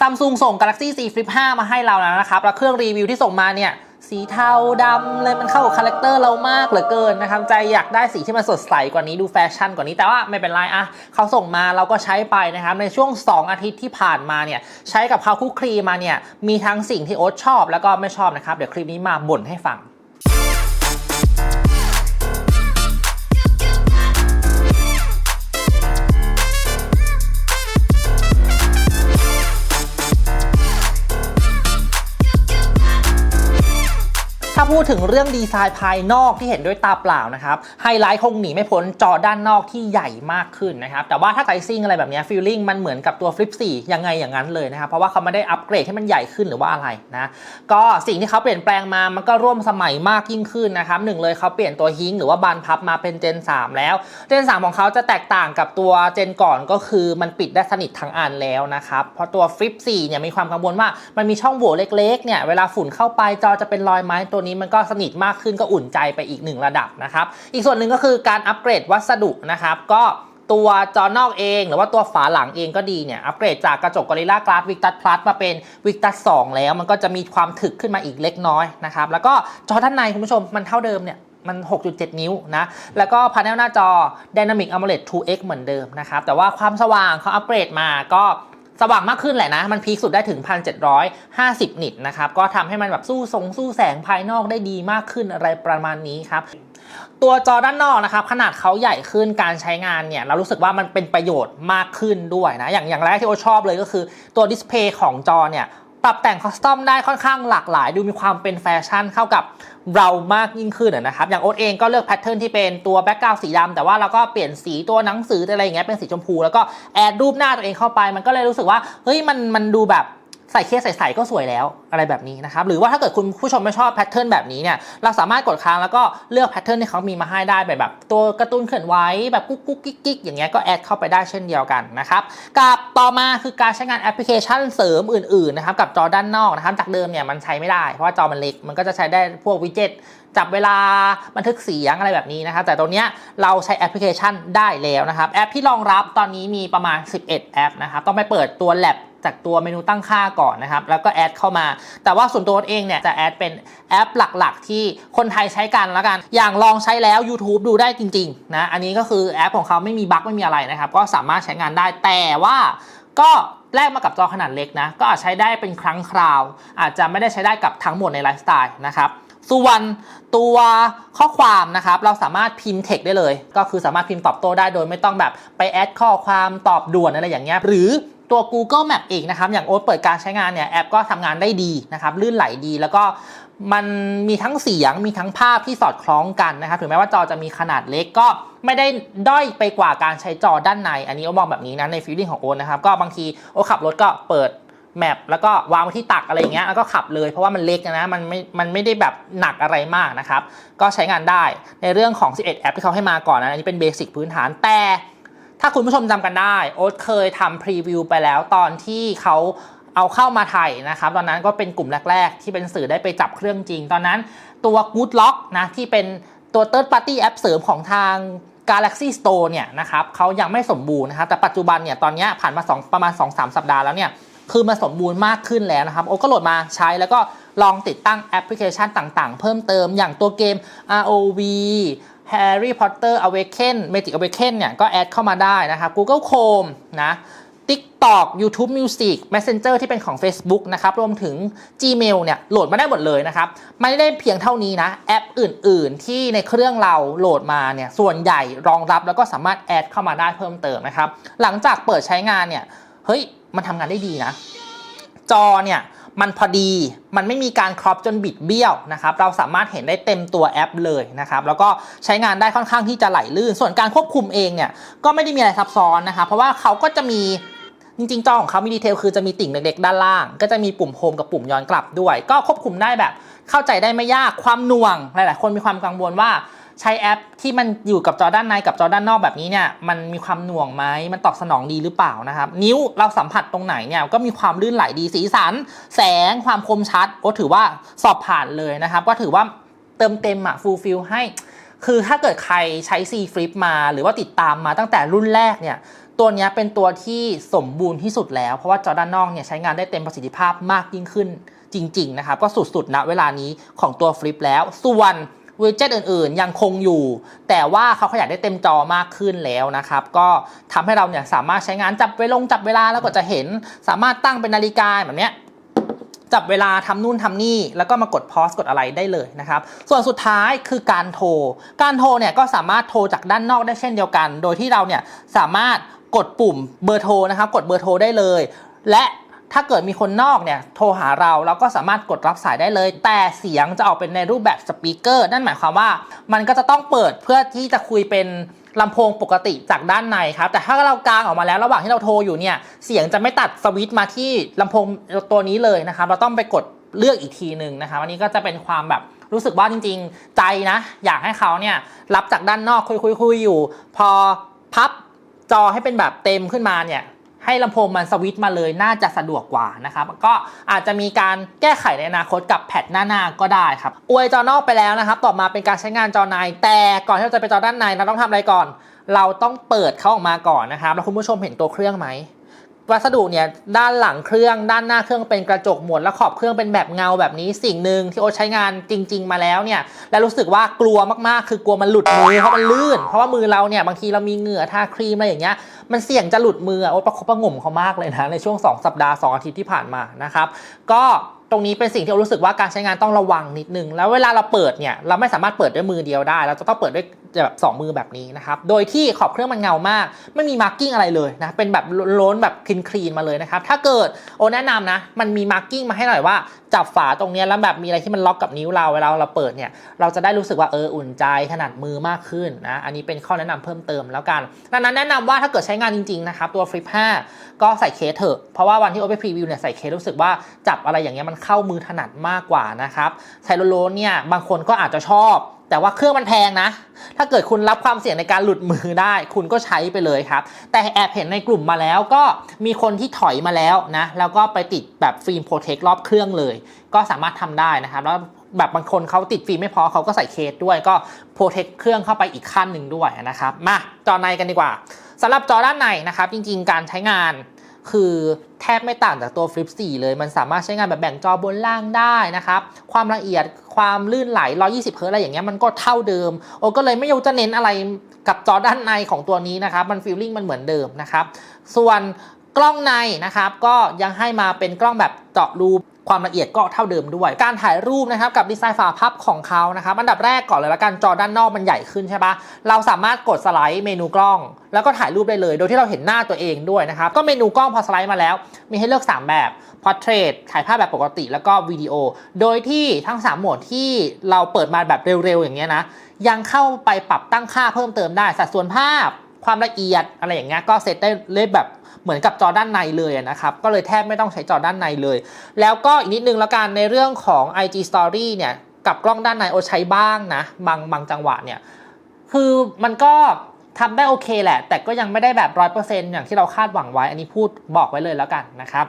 ซัมซุงส่ง Galaxy Z Flip 5 มาให้เราแล้วนะครับ แล้วเครื่องรีวิวที่ส่งมาเนี่ย สีเทาดำเลยมันเข้ากับคาแรคเตอร์เรามากเหลือเกินนะครับ ใจอยากได้สีที่มันสดใสกว่านี้ดูแฟชั่นกว่านี้แต่ว่าไม่เป็นไรอะเขาส่งมาเราก็ใช้ไปนะครับ ในช่วง 2 อาทิตย์ที่ผ่านมาเนี่ย ใช้กับเขาคุกคลีมาเนี่ย มีทั้งสิ่งที่โอ๊ตชอบแล้วก็ไม่ชอบนะครับ เดี๋ยวคลิปนี้มาบ่นให้ฟัง ดถึงเรื่องดีไซน์ภายนอกที่เห็นด้วยตาเปล่านะครับไฮไลท์คงหนีไม่พ้นจอด้านนอกที่ใหญ่มากขึ้นนะครับแต่ว่าถ้าไซซิ่งอะไรแบบนี้ฟีลลิ่งมันเหมือนกับตัว Flip 4 ยังไงอย่างนั้นเลยนะครับเพราะว่าเขาไม่ได้อัปเกรดให้มันใหญ่ขึ้นหรือว่าอะไรนะก็สิ่งที่เขาเปลี่ยนแปลงมามันก็ร่วมสมัยมากยิ่งขึ้นนะครับหนึ่งเลยเขาเปลี่ยนตัวฮิงหรือว่าบานพับมาเป็นเจน 3 แล้วเจน 3 ของเขาจะแตกต่างกับตัวเจนก่อนก็คือมันปิดได้สนิททั้งอันแล้วนะครับเพราะตัว Flip 4 เนี่ยมีความกังวลว่ามันมีช่องโหว่เล็กๆเนี่ยเวลาฝุ่นเข้าไปจอจะเป็นรอยไหมตัวนี้มันก็สนิทมากขึ้นก็อุ่นใจไปอีกหนึ่งระดับนะครับ อีกส่วนหนึ่งก็คือการอัปเกรดวัสดุนะครับก็ตัวจอนอกเองหรือว่าตัวฝาหลังเองก็ดีเนี่ย อัปเกรดจากกระจกกอริลลากลาสวิกตัสพลัสมาเป็นวิกตัส2แล้ว มันก็จะมีความถึกขึ้นมาอีกเล็กน้อยนะครับ แล้วก็จอด้านในคุณผู้ชมมันเท่าเดิมเนี่ยมัน 6.7 นิ้วนะ แล้วก็พาเนลหน้าจอ Dynamic AMOLED 2X เหมือนเดิมนะครับ แต่ว่าความสว่างเขาอัปเกรดมาก็ สว่างมากขึ้นแหละนะ มันพีคสุดได้ถึง 1,750 นิตนะครับ ก็ทำให้มันแบบสู้ทรงสู้แสงภายนอกได้ดีมากขึ้นอะไรประมาณนี้ครับตัวจอด้านนอกนะครับขนาดเขาใหญ่ขึ้นการใช้งานเนี่ยเรารู้สึกว่ามันเป็นประโยชน์มากขึ้นด้วยนะอย่างอย่างแรกที่โอชอบเลยก็คือตัวดิสเพย์ของจอเนี่ย ปรับแต่งคอสตอมได้ค่อนข้างหลากหลาย ดูมีความเป็นแฟชั่นเข้ากับเรามากยิ่งขึ้นนะครับ อย่างโอ๊ตเองก็เลือกแพทเทิร์นที่เป็นตัวแบ็กกราวด์สีดำแต่ว่าเราก็เปลี่ยนสีตัวหนังสืออะไรอย่างเงี้ยเป็นสีชมพู แล้วก็แอดรูปหน้าตัวเองเข้าไป มันก็เลยรู้สึกว่าเฮ้ยมันมันดูแบบ ใส่เคสใสๆก็สวยแล้วอะไรแบบนี้นะครับ หรือว่าถ้าเกิดคุณผู้ชมไม่ชอบแพทเทิร์นแบบนี้เนี่ยเราสามารถกดค้างแล้วก็เลือกแพทเทิร์นที่เขามีมาให้ได้แบบแบบตัวการ์ตูนเขียนไว้แบบกุ๊กกุ๊กกิ๊กกิ๊กอย่างเงี้ยก็แอดเข้าไปได้เช่นเดียวกันนะครับกับต่อมาคือการใช้งานแอปพลิเคชันเสริมอื่นๆนะครับกับจอด้านนอกนะครับจากเดิมเนี่ยมันใช้ไม่ได้ เพราะว่าจอมันเล็กมันก็จะใช้ได้พวกวิดเจ็ตจับเวลาบันทึกเสียงอะไรแบบนี้นะครับ แต่ตรงเนี้ยเราใช้แอปพลิเคชันได้แล้วนะครับ แอปที่รองรับตอนนี้มีประมาณ 11 แอปนะครับ ต้องไปเปิดตัว Lab จากตัวเมนูตั้งค่าก่อนนะครับ แล้วก็แอดเข้ามา แต่ว่าส่วนตัวเองเนี่ยจะแอดเป็นแอปหลักๆ ที่คนไทยใช้กันแล้วกัน อย่างลองใช้แล้ว YouTube ดูได้จริงๆนะ อันนี้ก็คือแอปของเขาไม่มีบั๊กไม่มีอะไรนะครับ ก็สามารถใช้งานได้ แต่ว่าก็แลกมากับจอขนาดเล็กนะ ก็อาจใช้ได้เป็นครั้งคราว อาจจะไม่ได้ใช้ได้กับทั้งหมดในไลฟ์สไตล์นะครับส่วนตัวข้อความนะครับ เราสามารถพิมพ์เทคได้เลย ก็คือสามารถพิมพ์ตอบโต้ได้โดยไม่ต้องแบบไปแอดข้อความตอบด่วนอะไรอย่างเงี้ยหรือ ตัว Google Map เองนะครับ อย่างโอ๊ตเปิดการใช้งานเนี่ยแอปก็ทำงานได้ดีนะครับ ลื่นไหลดีแล้วก็มันมีทั้งเสียงมีทั้งภาพที่สอดคล้องกันนะครับ ถึงแม้ว่าจอจะมีขนาดเล็กก็ไม่ได้ด้อยไปกว่าการใช้จอด้านใน อันนี้โอ๊ตมองแบบนี้นะในฟีลลิ่งของโอ๊ตนะครับ ก็บางทีโอ๊ตขับรถก็เปิดแมปแล้วก็วางไว้ที่ตักอะไรอย่างเงี้ยแล้วก็ขับเลยเพราะว่ามันเล็กนะมันไม่มันไม่ได้แบบหนักอะไรมากนะครับ ก็ใช้งานได้ในเรื่องของ 11 แอปที่เขาให้มาก่อนนะอันนี้เป็นเบสิกพื้นฐานแต่ ถ้าคุณผู้ชมจำกันได้ โอ๊ตเคยทำพรีวิวไปแล้วตอนที่เขาเอาเข้ามาไทยนะครับ ตอนนั้นก็เป็นกลุ่มแรก ๆ ที่เป็นสื่อได้ไปจับเครื่องจริง ตอนนั้นตัว Good Lock นะ ที่เป็นตัว Third Party แอปเสริมของทาง Galaxy Store เนี่ยนะครับเขายังไม่สมบูรณ์นะครับ แต่ปัจจุบันเนี่ยตอนนี้ผ่านมา 2 ประมาณ 2-3 สัปดาห์แล้วเนี่ยคือมันสมบูรณ์มากขึ้นแล้วนะครับ โอก็โหลดมาใช้แล้วก็ลองติดตั้งแอปพลิเคชันต่างๆ เพิ่มเติมอย่างตัวเกม ROV Harry Potter Awaken Magic Awaken เนี่ยก็แอดเข้ามาได้นะครับ Google Chrome นะ TikTok YouTube Music Messenger ที่เป็นของ Facebook นะครับ รวมถึง Gmail เนี่ยโหลดมาได้หมดเลยนะครับ ไม่ได้เพียงเท่านี้นะ แอปอื่น ๆ ที่ในเครื่องเราโหลดมาเนี่ยส่วนใหญ่รองรับแล้วก็สามารถแอดเข้ามาได้เพิ่มเติมนะครับ หลังจากเปิดใช้งานเนี่ย เฮ้ย มันทำงานได้ดีนะ จอเนี่ย มันพอดี มันไม่มีการครอปจนบิดเบี้ยวนะครับ เราสามารถเห็นได้เต็มตัวแอปเลยนะครับ แล้วก็ใช้งานได้ค่อนข้างที่จะไหลลื่น ส่วนการควบคุมเองเนี่ย ก็ไม่ได้มีอะไรซับซ้อนนะครับ เพราะว่าเขาก็จะมีจริงๆจอของเขามีดีเทลคือจะมีติ่งเล็กๆด้านล่าง ก็จะมีปุ่มโฮมกับปุ่มย้อนกลับด้วย ก็ควบคุมได้แบบเข้าใจได้ไม่ยากความหน่วง หลายๆ คนมีความกังวลว่า ใช้แอปที่มันอยู่กับจอด้านในกับจอด้านนอกแบบนี้เนี่ยมันมีความหน่วงไหมมันตอบสนองดีหรือเปล่านะครับ นิ้วเราสัมผัสตรงไหนเนี่ยก็มีความลื่นไหลดีสีสัน แสงความคมชัดโอ้ถือว่าสอบผ่านเลยนะครับ ก็ถือว่าเติมเต็มอะฟูลฟิลให้ คือถ้าเกิดใครใช้ C Flip มา หรือว่าติดตามมาตั้งแต่รุ่นแรกเนี่ยตัวนี้เป็นตัวที่สมบูรณ์ที่สุดแล้ว เพราะว่าจอด้านนอกเนี่ยใช้งานได้เต็มประสิทธิภาพมากยิ่งขึ้นจริง ๆ นะครับ ก็สุดๆณเวลานี้ของตัวฟลิปแล้วส่วน วิดเจ็ตอื่น ๆ ยังคงอยู่ แต่ว่าเขาขยายได้เต็มจอมากขึ้นแล้วนะครับ ก็ทำให้เราเนี่ยสามารถใช้งานจับเวลงจับเวลาแล้วก็จะเห็นสามารถตั้งเป็นนาฬิกาแบบเนี้ยจับเวลาทำนู่นทำนี่ แล้วก็มากดพอสกดอะไรได้เลยนะครับ ส่วนสุดท้ายคือการโทร การโทรเนี่ยก็สามารถโทรจากด้านนอกได้เช่นเดียวกัน โดยที่เราเนี่ยสามารถกดปุ่มเบอร์โทรนะครับ กดเบอร์โทรได้เลย และ ถ้าเกิดมีคนนอกเนี่ยโทรหาเราเราก็สามารถกดรับสายได้เลย แต่เสียงจะออกเป็นในรูปแบบสปีกเกอร์นั่นหมายความว่า มันก็จะต้องเปิดเพื่อที่จะคุยเป็นลำโพงปกติจากด้านในครับ แต่ถ้าเรากางออกมาแล้วระหว่างที่เราโทรอยู่เนี่ยเสียงจะไม่ตัดสวิตช์มาที่ลำโพงตัวนี้เลยนะครับเราต้องไปกดเลือกอีกทีหนึ่งนะครับอันนี้ก็จะเป็นความแบบรู้สึกว่าจริง ๆ ใจนะ อยากให้เขาเนี่ยรับจากด้านนอกคุยคุยคุยอยู่ พอพับจอให้เป็นแบบเต็มขึ้นมาเนี่ย ให้ลำโพงมันสวิตช์มาเลยน่าจะสะดวกกว่านะครับก็อาจจะมีการแก้ไขในอนาคตกับแพดหน้าๆก็ได้ครับอวยจอนอกไปแล้วนะครับ ต่อมาเป็นการใช้งานจอในแต่ก่อนที่เราจะไปจอด้านในเราต้องทำอะไรก่อน เราต้องเปิดเขาออกมาก่อนนะครับแล้วคุณผู้ชมเห็นตัวเครื่องไหม วัสดุเนี่ยด้านหลังเครื่องด้านหน้าเครื่องเป็นกระจกหมดและขอบเครื่องเป็นแบบเงาแบบนี้สิ่งหนึ่งที่โอใช้งานจริง ๆ มาแล้วเนี่ยและรู้สึกว่ากลัวมากๆ คือกลัวมันหลุดมือเพราะมันลื่น เพราะว่ามือเราเนี่ยบางทีเรามีเหงื่อทาครีมอะไรอย่างเงี้ยมันเสี่ยงจะหลุดมือโอประคบประงมเขามากเลยนะในช่วง 2 สัปดาห์ 2 อาทิตย์ที่ผ่านมานะครับก็ ตรงนี้เป็นสิ่งที่เรารู้สึกว่าการใช้งานต้องระวังนิดนึง แล้วเวลาเราเปิดเนี่ยเราไม่สามารถเปิดด้วยมือเดียวได้ เราจะต้องเปิดด้วยแบบสองมือแบบนี้นะครับ โดยที่ขอบเครื่องมันเงามาก ไม่มีมาร์กิ้งอะไรเลยนะ เป็นแบบล้นแบบคลีนคลีนมาเลยนะครับ ถ้าเกิดโอแนะนำนะ มันมีมาร์กิ้งมาให้หน่อยว่า จับฝาตรงนี้แล้วแบบมีอะไรที่มันล็อกกับนิ้วเราเวลาเราเปิดเนี่ย เราจะได้รู้สึกว่าเอออุ่นใจขนาดมือมากขึ้นนะ อันนี้เป็นข้อแนะนำเพิ่มเติมแล้วกัน ดังนั้นแนะนำว่าถ้าเกิดใช้งานจริงๆนะครับตัว Flip 5ก็ใส่เคสเถอะ เพราะว่าวันที่โอไปพรีวิวเนี่ยใส่เคสรู้สึกว่าจับอะไรอย่างเงี้ยมันเข้ามือถนัดมากกว่านะครับใช้โลโลเนี่ยบางคนก็อาจจะชอบ แต่ว่าเครื่องมันแพงนะ ถ้าเกิดคุณรับความเสี่ยงในการหลุดมือได้ คุณก็ใช้ไปเลยครับ แต่แอบเห็นในกลุ่มมาแล้วก็มีคนที่ถอยมาแล้วนะ แล้วก็ไปติดแบบฟิล์มโปรเทครอบเครื่องเลย ก็สามารถทำได้นะครับ แล้วแบบบางคนเขาติดฟิล์มไม่พอเขาก็ใส่เคสด้วยก็โปรเทคเครื่องเข้าไปอีกขั้นหนึ่งด้วยนะครับ มาจอในกันดีกว่าสำหรับจอด้านในนะครับ จริง ๆ การใช้งาน คือแทบไม่ต่างจากตัว Flip 4 เลย มันสามารถใช้งานแบบแบ่งจอบนล่างได้นะครับ ความละเอียดความลื่นไหล 120 เฮิร์ตซ์อะไรอย่างเงี้ยมันก็เท่าเดิม โอ้ก็เลยไม่อยากจะเน้นอะไรกับจอด้านในของตัวนี้นะครับ มันฟีลลิ่งมันเหมือนเดิมนะครับ ส่วนกล้องในนะครับ ก็ยังให้มาเป็นกล้องแบบเจาะรู ความละเอียดก็เท่าเดิมด้วย การถ่ายรูปนะครับกับดีไซน์ฝาพับของเขานะครับอันดับแรกก่อนเลยละกันจอด้านนอกมันใหญ่ขึ้นใช่ปะเราสามารถกดสไลด์เมนูกล้อง แล้วก็ถ่ายรูปได้เลย โดยที่เราเห็นหน้าตัวเองด้วยนะครับก็เมนูกล้องพอสไลด์มาแล้ว มีให้เลือก 3 แบบ Portrait ถ่ายภาพแบบปกติแล้วก็วิดีโอ โดยที่ทั้ง 3 โหมดที่เราเปิดมาแบบเร็วๆอย่างเงี้ยนะยังเข้าไปปรับตั้งค่าเพิ่มเติมได้สัดส่วนภาพ ความละเอียดอะไรอย่างเงี้ยก็เซตได้เลยแบบเหมือนกับจอด้านในเลยนะครับ ก็เลยแทบไม่ต้องใช้จอด้านในเลย แล้วก็อีกนิดนึงแล้วกันในเรื่องของ IG Story เนี่ยกับกล้องด้านในโอใช้บ้างนะบางบางจังหวะเนี่ยคือมันก็ทำได้โอเคแหละ แต่ก็ยังไม่ได้แบบร้อยเปอร์เซ็นต์อย่างที่เราคาดหวังไว้ อันนี้พูดบอกไว้เลยแล้วกันนะครับ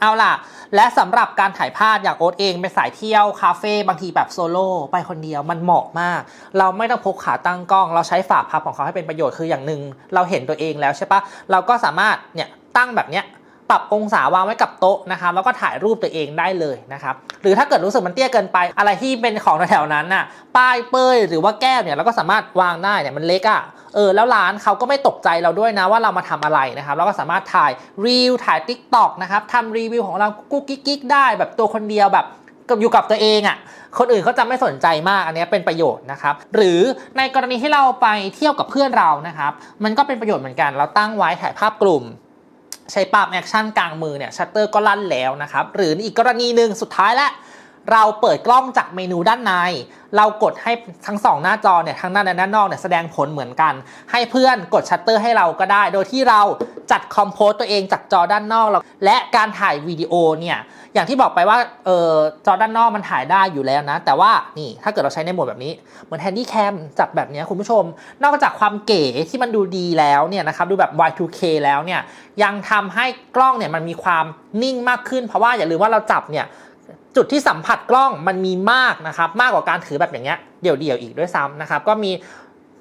เอาล่ะ และสำหรับการถ่ายภาพอย่างโอ๊ตเองไปสายเที่ยวคาเฟ่บางทีแบบโซโล่ไปคนเดียวมันเหมาะมาก เราไม่ต้องพกขาตั้งกล้อง เราใช้ฝาพับของเขาให้เป็นประโยชน์คืออย่างหนึ่งเราเห็นตัวเองแล้วใช่ปะเราก็สามารถเนี่ยตั้งแบบเนี้ย ปรับองศาวางไว้กับโต๊ะนะครับแล้วก็ถ่ายรูปตัวเองได้เลยนะครับหรือถ้าเกิดรู้สึกมันเตี้ยเกินไป อะไรที่เป็นของแถวๆนั้นน่ะป้ายเป้ยหรือว่าแก้วเนี่ยเราก็สามารถวางได้เนี่ยมันเล็กอะ่ะเออแล้วร้านเขาก็ไม่ตกใจเราด้วยนะว่าเรามาทำอะไรนะครับเราก็สามารถถ่ายรีวิวถ่าย t ิ k t o k นะครับทำรีวิวของเรากุ๊กกิ๊กได้แบบตัวคนเดียวแบบกับอยู่กับตัวเองอะ่ะ คนอื่นเขาจะไม่สนใจมากอันนี้เป็นประโยชน์นะครับ หรือในกรณีที่เราไปเที่ยวกับเพื่อนเรานะครับ มันก็เป็นประโยชน์เหมือนกัน เราตั้งไว้ถ่ายภาพกลุ่ม ใช้ปรับแอคชั่นกลางมือเนี่ยชัตเตอร์ก็ลั่นแล้วนะครับหรืออีกกรณีหนึ่งสุดท้ายแล้ว เราเปิดกล้องจากเมนูด้านใน เรากดให้ทั้งสองหน้าจอเนี่ยทั้งหน้าและด้านนอกเนี่ยแสดงผลเหมือนกัน ให้เพื่อนกดชัตเตอร์ให้เราก็ได้ โดยที่เราจัดคอมโพสตัวเองจากจอด้านนอกเราและการถ่ายวิดีโอเนี่ยอย่างที่บอกไปว่าเออจอด้านนอกมันถ่ายได้อยู่แล้วนะ แต่ว่านี่ถ้าเกิดเราใช้ในโหมดแบบนี้ เหมือนแฮนดี้แคมจับแบบนี้คุณผู้ชม นอกจากความเก๋ที่มันดูดีแล้วเนี่ยนะครับดูแบบ Y2K แล้วเนี่ยยังทำให้กล้องเนี่ยมันมีความนิ่งมากขึ้น เพราะว่าอย่าลืมว่าเราจับเนี่ย จุดที่สัมผัสกล้องมันมีมากนะครับมากกว่าการถือแบบอย่างเงี้ยเดี่ยวเดี่ยวอีกด้วยซ้ำนะครับก็มี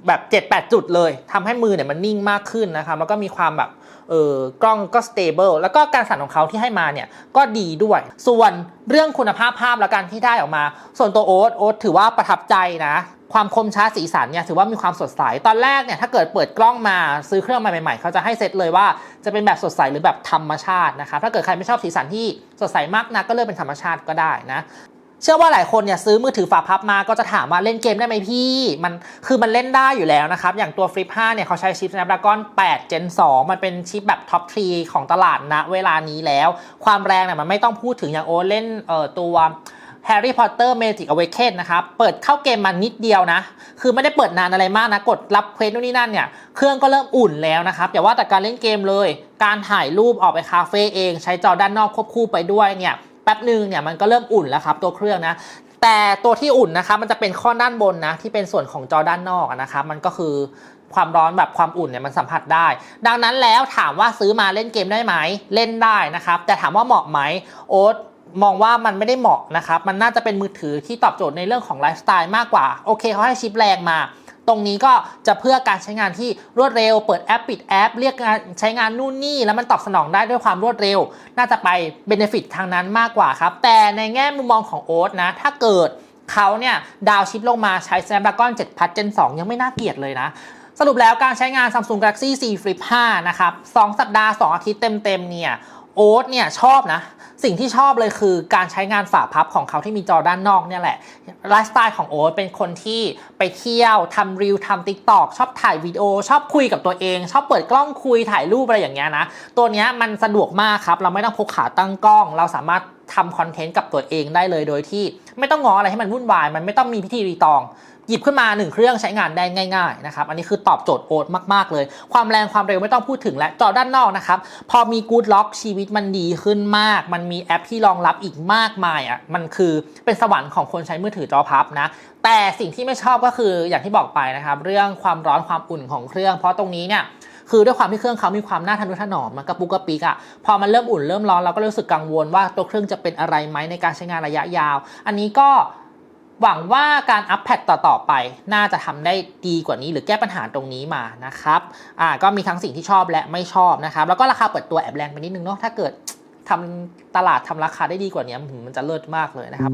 แบบ7-8 จุดเลยทำให้มือเนี่ยมันนิ่งมากขึ้นนะครับแล้วก็มีความแบบเออกล้องก็สเตเบิลแล้วก็การสั่นของเขาที่ให้มาเนี่ยก็ดีด้วย ส่วนเรื่องคุณภาพภาพและการที่ได้ออกมา ส่วนตัวโอ๊ตโอ๊ตถือว่าประทับใจนะ ความคมช้าสีสันเนี่ยถือว่ามีความสดใส ตอนแรกเนี่ยถ้าเกิดเปิดกล้องมาซื้อเครื่องมาใหม่ๆ เขาจะให้เซตเลยว่าจะเป็นแบบสดใสหรือแบบธรรมชาตินะครับถ้าเกิดใครไม่ชอบสีสันที่สดใสมากนักก็เลือกเป็นธรรมชาติก็ได้นะเชื่อว่าหลายคนเนี่ยซื้อมือถือฝาพับมาก็จะถามว่าเล่นเกมได้ไหมพี่ มันคือมันเล่นได้อยู่แล้วนะครับ อย่างตัว Flip 5 เนี่ยเขาใช้ชิป Snapdragon 8 Gen 2 มันเป็นชิปแบบท็อปทรีของตลาดณเวลานี้แล้ว ความแรงเนี่ยมันไม่ต้องพูดถึงอย่างโอเล่นเอ่อตัว Harry Potter Magic Awaken นะครับ เปิดเข้าเกมมานิดเดียวนะ คือไม่ได้เปิดนานอะไรมากนะ กดรับเควสนู่นนี่นั่นเนี่ย เครื่องก็เริ่มอุ่นแล้วนะครับ อย่าว่าแต่การเล่นเกมเลย การถ่ายรูปออกไปคาเฟ่เอง ใช้จอด้านนอกควบคู่ไปด้วยเนี่ย แป๊บหนึ่งเนี่ยมันก็เริ่มอุ่นแล้วครับตัวเครื่องนะ แต่ตัวที่อุ่นนะครับมันจะเป็นข้อด้านบนนะที่เป็นส่วนของจอด้านนอกนะครับ มันก็คือความร้อนแบบความอุ่นเนี่ยมันสัมผัสได้ ดังนั้นแล้วถามว่าซื้อมาเล่นเกมได้ไหม เล่นได้นะครับ แต่ถามว่าเหมาะไหมโอ๊ต มองว่ามันไม่ได้เหมาะนะครับ มันน่าจะเป็นมือถือที่ตอบโจทย์ในเรื่องของไลฟ์สไตล์มากกว่า โอเคเขาให้ชิปแรงมา ตรงนี้ก็จะเพื่อการใช้งานที่รวดเร็ว เปิดแอปปิดแอป เรียกงานใช้งานนู่นนี่ แล้วมันตอบสนองได้ด้วยความรวดเร็ว น่าจะไปเบนฟิตทางนั้นมากกว่าครับ แต่ในแง่มุมมองของโอ๊ตนะ ถ้าเกิดเขาเนี่ยดาวชิปลงมาใช้ Snapdragon 7 Plus Gen 2 ยังไม่น่าเกลียดเลยนะ สรุปแล้วการใช้งาน Samsung Galaxy Z Flip 5 นะครับ 2 สัปดาห์ 2 อาทิตย์เต็มๆ เนี่ยโอ๊ตเนี่ยชอบนะ สิ่งที่ชอบเลยคือการใช้งานฝาพับของเขาที่มีจอด้านนอกเนี่ยแหละไลฟ์สไตล์ของโอ๊ตเป็นคนที่ไปเที่ยวทำรีวทำติ๊กตอกชอบถ่ายวิดีโอ ชอบคุยกับตัวเอง ชอบเปิดกล้องคุยถ่ายรูปอะไรอย่างเงี้ยนะ ตัวเนี้ยมันสะดวกมากครับ เราไม่ต้องพกขาตั้งกล้อง เราสามารถทำคอนเทนต์กับตัวเองได้เลยโดยที่ ไม่ต้องงออะไรให้มันวุ่นวาย มันไม่ต้องมีพิธีรีตอง หยิบขึ้นมา 1 เครื่องใช้งานได้ง่ายๆนะครับอันนี้คือตอบโจทย์โอ๊ตมากๆเลย ความแรงความเร็วไม่ต้องพูดถึงและจอด้านนอกนะครับพอมีกู๊ดล็อกชีวิตมันดีขึ้นมาก มันมีแอปที่รองรับอีกมากมายอะมันคือเป็นสวรรค์ของคนใช้มือถือจอพับนะแต่สิ่งที่ไม่ชอบก็คืออย่างที่บอกไปนะครับเรื่องความร้อนความอุ่นของเครื่อง เพราะตรงนี้เนี่ยคือด้วยความที่เครื่องเขามีความน่าทะนุถนอมมันกระปุกกระปิกอะพอมันเริ่มอุ่นเริ่มร้อนเราก็รู้สึกกังวลว่าตัวเครื่องจะเป็นอะไรไหมในการใช้งานระยะยาว อันนี้ก็ หวังว่าการอัปแพตต่อๆไป น่าจะทำได้ดีกว่านี้หรือแก้ปัญหาตรงนี้มานะครับอ่าก็มีทั้งสิ่งที่ชอบและไม่ชอบนะครับ แล้วก็ราคาเปิดตัวแอบแรงไปนิดนึงเนาะถ้าเกิดทำตลาดทำราคาได้ดีกว่านี้มันจะเลิศมากเลยนะครับ